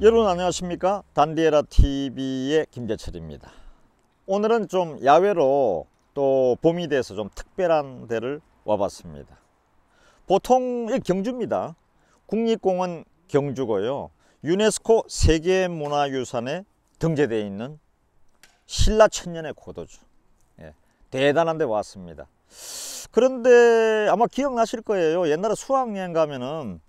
여러분 안녕하십니까? 단디에라 TV의 김재철입니다. 오늘은 좀 야외로 또 봄이 돼서 좀 특별한 데를 와봤습니다. 보통 이 경주입니다. 국립공원 경주고요. 유네스코 세계문화유산에 등재되어 있는 신라 천년의 고도죠 예, 대단한 데 왔습니다. 그런데 아마 기억나실 거예요. 옛날에 수학여행 가면은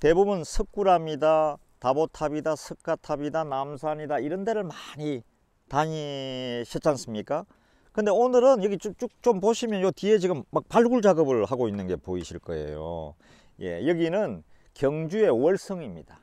대부분 석굴암이다 다보탑이다 석가탑이다 남산이다 이런 데를 많이 다니셨지 않습니까? 근데 오늘은 여기 쭉쭉 좀 보시면 요 뒤에 지금 막 발굴 작업을 하고 있는 게 보이실 거예요. 예 여기는 경주의 월성입니다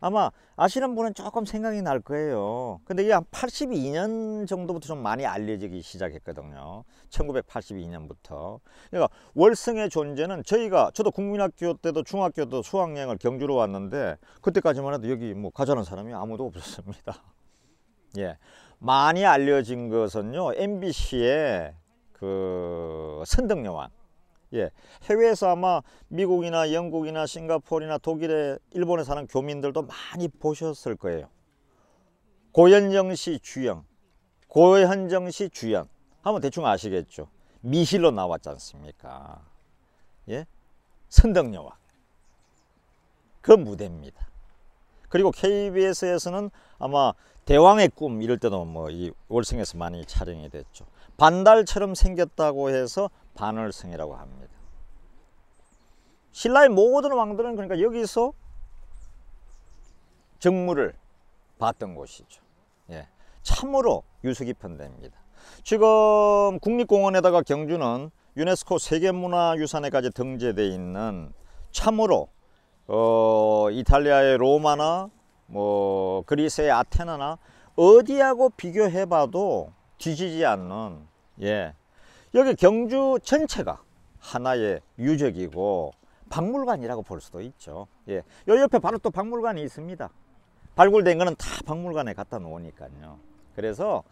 아마 아시는 분은 조금 생각이 날 거예요. 근데 이게 한 82년 정도부터 좀 많이 알려지기 시작했거든요. 1982년부터. 그러니까 월성의 존재는 저희가 저도 국민학교 때도 중학교 때도 수학여행을 경주로 왔는데 그때까지만 해도 여기 뭐 가자는 사람이 아무도 없었습니다. 예. 많이 알려진 것은요 MBC의 그 선덕여왕 예, 해외에서 아마 미국이나 영국이나 싱가포르나 독일에 일본에 사는 교민들도 많이 보셨을 거예요. 고현정 씨 주연, 고현정 씨 주연 하면 대충 아시겠죠. 미실로 나왔지 않습니까? 예, 선덕여왕 그 무대입니다. 그리고 KBS에서는 아마 대왕의 꿈 이럴 때도 뭐 이 월성에서 많이 촬영이 됐죠. 반달처럼 생겼다고 해서 반월성이라고 합니다. 신라의 모든 왕들은 그러니까 여기서 정물을 봤던 곳이죠. 예, 참으로 유수 깊은 데입니다. 지금 국립공원에다가 경주는 유네스코 세계문화유산에까지 등재되어 있는 참으로 어, 이탈리아의 로마나 뭐 그리스의 아테나나 어디하고 비교해봐도 뒤지지 않는 예 여기 경주 전체가 하나의 유적이고 박물관이라고 볼 수도 있죠. 예. 요 옆에 바로 또 박물관이 있습니다. 발굴된 거는 다 박물관에 갖다 놓으니까요. 그래서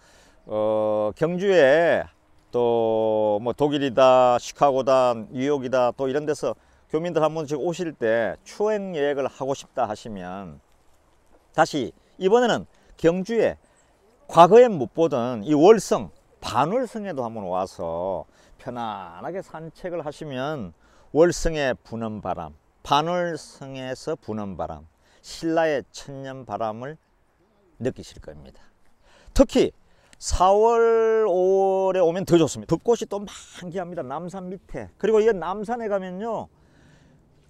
어, 경주에 또 뭐 독일이다, 시카고다, 뉴욕이다 또 이런 데서 교민들 한 번씩 오실 때 추행 여행을 하고 싶다 하시면 다시 이번에는 경주에 과거에 못 보던 이 월성 반월성에도 한번 와서 편안하게 산책을 하시면 월성에 부는 바람, 반월성에서 부는 바람, 신라의 천년 바람을 느끼실 겁니다. 특히 4월, 5월에 오면 더 좋습니다. 벚꽃이 또 만개합니다. 남산 밑에. 그리고 이 남산에 가면요.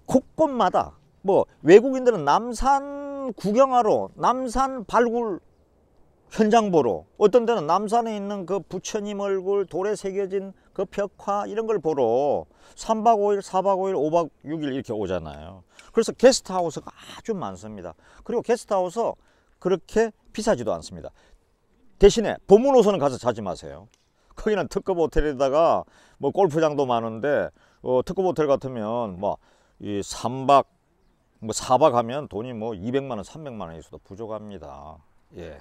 곳곳마다 뭐 외국인들은 남산 구경하러 남산 발굴 현장 보러 어떤 데는 남산에 있는 그 부처님 얼굴 돌에 새겨진 그 벽화 이런 걸 보러 3박 5일 4박 5일 5박 6일 이렇게 오잖아요. 그래서 게스트하우스가 아주 많습니다. 그리고 게스트하우스 그렇게 비싸지도 않습니다. 대신에 봄문호선은 가서 자지 마세요. 거기는 특급 호텔에다가 뭐 골프장도 많은데 어, 특급 호텔 같으면 뭐이 3박 뭐 4박 하면 돈이 뭐 200만 원 300만 원 있어도 부족합니다. 예.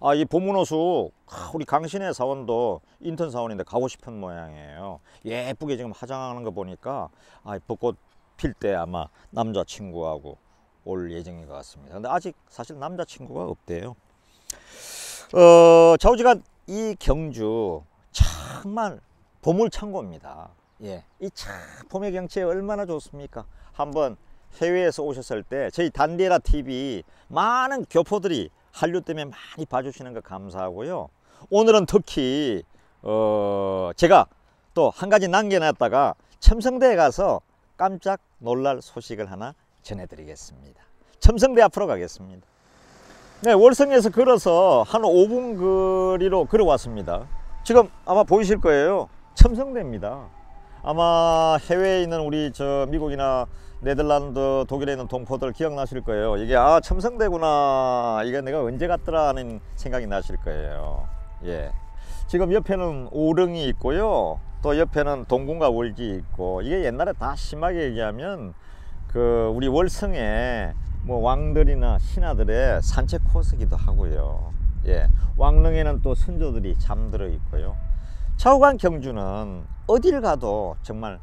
아, 이 보문호수 우리 강신의 사원도 인턴 사원인데 가고 싶은 모양이에요. 예쁘게 지금 화장하는 거 보니까 아, 벚꽃 필 때 아마 남자친구하고 올 예정인 것 같습니다. 근데 아직 사실 남자친구가 없대요. 어, 좌우지간 이 경주 정말 보물창고입니다. 예, 이 참 봄의 경치 얼마나 좋습니까? 한번 해외에서 오셨을 때 저희 단디에라 TV 많은 교포들이 한류 때문에 많이 봐주시는 거 감사하고요. 오늘은 특히 어 제가 또 한 가지 남겨놨다가 첨성대에 가서 깜짝 놀랄 소식을 하나 전해드리겠습니다. 첨성대 앞으로 가겠습니다. 네, 월성에서 걸어서 한 5분 거리로 걸어왔습니다. 지금 아마 보이실 거예요. 첨성대입니다. 아마 해외에 있는 우리 저 미국이나 네덜란드 독일에 있는 동포들 기억나실 거예요. 이게 아 첨성대구나. 이게 내가 언제 갔더라 하는 생각이 나실 거예요. 예. 지금 옆에는 오릉이 있고요. 또 옆에는 동궁과 월지 있고. 이게 옛날에 다 심하게 얘기하면 그 우리 월성에 뭐 왕들이나 신하들의 산책 코스기도 하고요. 예. 왕릉에는 또 선조들이 잠들어 있고요. 좌우간 경주는 어딜 가도 정말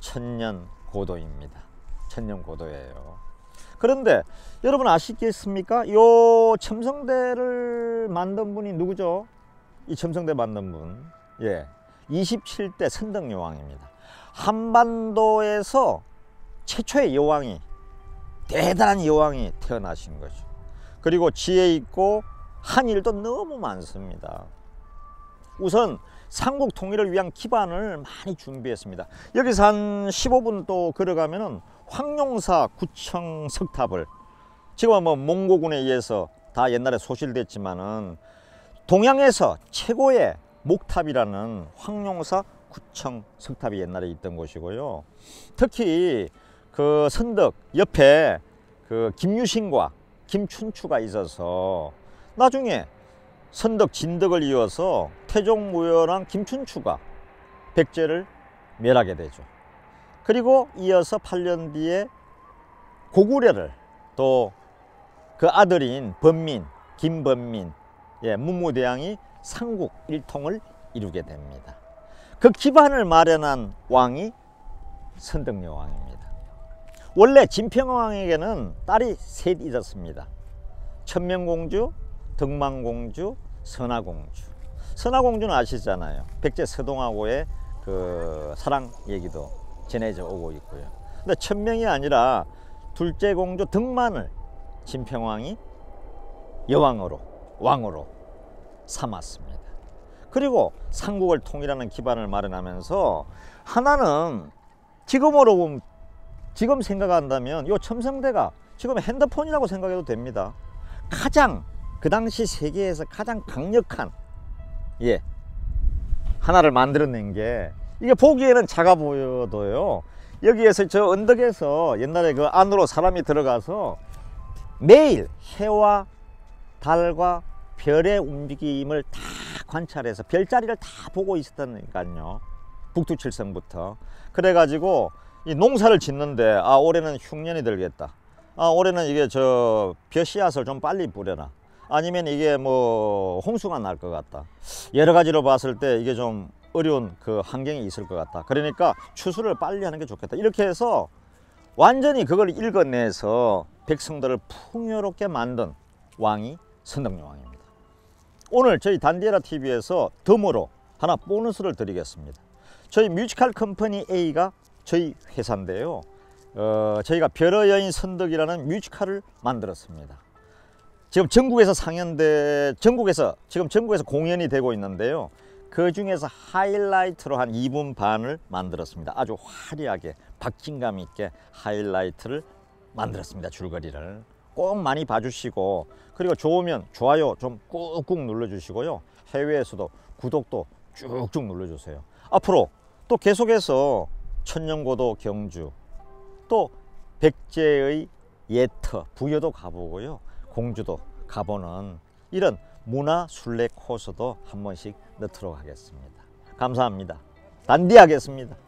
천년 고도입니다 천년 고도예요 그런데 여러분 아시겠습니까? 요 첨성대를 만든 분이 누구죠? 이 첨성대 만든 분. 예. 27대 선덕 여왕입니다. 한반도에서 최초의 여왕이 대단한 여왕이 태어나신 거죠. 그리고 지혜 있고 한 일도 너무 많습니다. 우선 삼국 통일을 위한 기반을 많이 준비했습니다. 여기서 한 15분 또 걸어가면은 황룡사 구청 석탑을 지금 뭐 몽고군에 의해서 다 옛날에 소실됐지만은 동양에서 최고의 목탑이라는 황룡사 구청 석탑이 옛날에 있던 곳이고요. 특히 그 선덕 옆에 그 김유신과 김춘추가 있어서 나중에 선덕 진덕을 이어서 태종무열왕 김춘추가 백제를 멸하게 되죠. 그리고 이어서 8년 뒤에 고구려를 또 그 아들인 번민, 김번민, 예, 문무대왕이 삼국 일통을 이루게 됩니다. 그 기반을 마련한 왕이 선덕여왕입니다. 원래 진평왕에게는 딸이 셋 있었습니다. 천명공주, 덕망공주, 선화공주. 선화공주는 아시잖아요. 백제 서동하고의 그 사랑 얘기도 전해져 오고 있고요. 근데 천명이 아니라 둘째 공주 덕만을 진평왕이 여왕으로 왕으로 삼았습니다. 그리고 삼국을 통일하는 기반을 마련하면서 하나는 지금으로 보면 지금 생각한다면 요 첨성대가 지금 핸드폰이라고 생각해도 됩니다. 가장 그 당시 세계에서 가장 강력한 예 하나를 만들어낸 게 이게 보기에는 작아 보여도요. 여기에서 저 언덕에서 옛날에 그 안으로 사람이 들어가서 매일 해와 달과 별의 움직임을 다 관찰해서 별자리를 다 보고 있었다니까요. 북두칠성부터. 그래가지고 이 농사를 짓는데 아 올해는 흉년이 들겠다. 아 올해는 이게 저 벼씨앗을 좀 빨리 뿌려라 아니면 이게 뭐 홍수가 날 것 같다. 여러 가지로 봤을 때 이게 좀 어려운 그 환경이 있을 것 같다. 그러니까 추수를 빨리 하는 게 좋겠다. 이렇게 해서 완전히 그걸 읽어내서 백성들을 풍요롭게 만든 왕이 선덕여 왕입니다. 오늘 저희 단디에라 TV에서 덤으로 하나 보너스를 드리겠습니다. 저희 뮤지컬 컴퍼니 A가 저희 회사인데요. 어, 저희가 별의 여인 선덕이라는 뮤지컬을 만들었습니다 지금 전국에서 상연돼 전국에서 지금 전국에서 공연이 되고 있는데요. 그 중에서 하이라이트로 한 2분 반을 만들었습니다. 아주 화려하게 박진감 있게 하이라이트를 만들었습니다. 줄거리를 꼭 많이 봐주시고 그리고 좋으면 좋아요 좀 꾹꾹 눌러주시고요. 해외에서도 구독도 쭉쭉 눌러주세요. 앞으로 또 계속해서 천년고도 경주 또 백제의 예터 부여도 가보고요. 공주도 가보는 이런 문화 순례 코스도 한 번씩 넣도록 하겠습니다. 감사합니다. 단디하겠습니다.